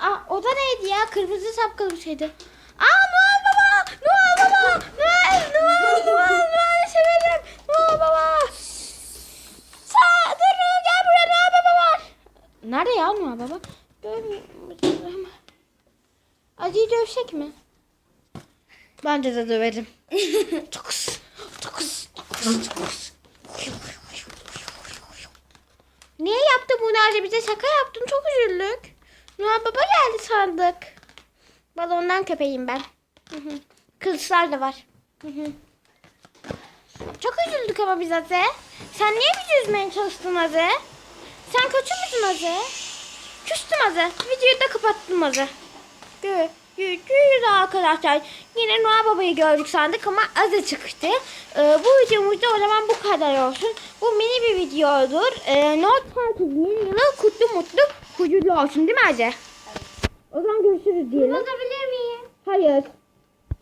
aa, o da neydi ya? Kırmızı sapkalı bir şeydi. Aa Noel Baba! Noel Baba! Noel! Noel! Noel! Noel severim! Noel Baba! Sa dur gel buraya Noel Baba var. Nerede ya Noel Baba? Görmüyorum. Acıyı dövsek mi? Bence de döverim. Dokuz. Dokuz. Dokuz. Dokuz. Niye yaptı bunu Arda? Bize şaka yaptın. Çok üzüldük. Noel Baba geldi sandık. Balondan köpeğim ben. Kılıçlar da var. Çok üzüldük ama biz Aze. Sen niye bizi üzmeye çalıştın Aze? Sen kötü müsün Aze? Küstüm Aze. Videoyu da kapattım Aze. Gö Görüşürüz arkadaşlar. Yine Noah Baba'yı gördük sandık ama azı çıktı. Ee, bu videomuzda o zaman bu kadar olsun. Bu mini bir videodur. Ee, Noah Parkı'nın yılı kutlu mutlu olsun değil mi Aze? O zaman görüşürüz diyelim. Bakabilir miyim? Hayır.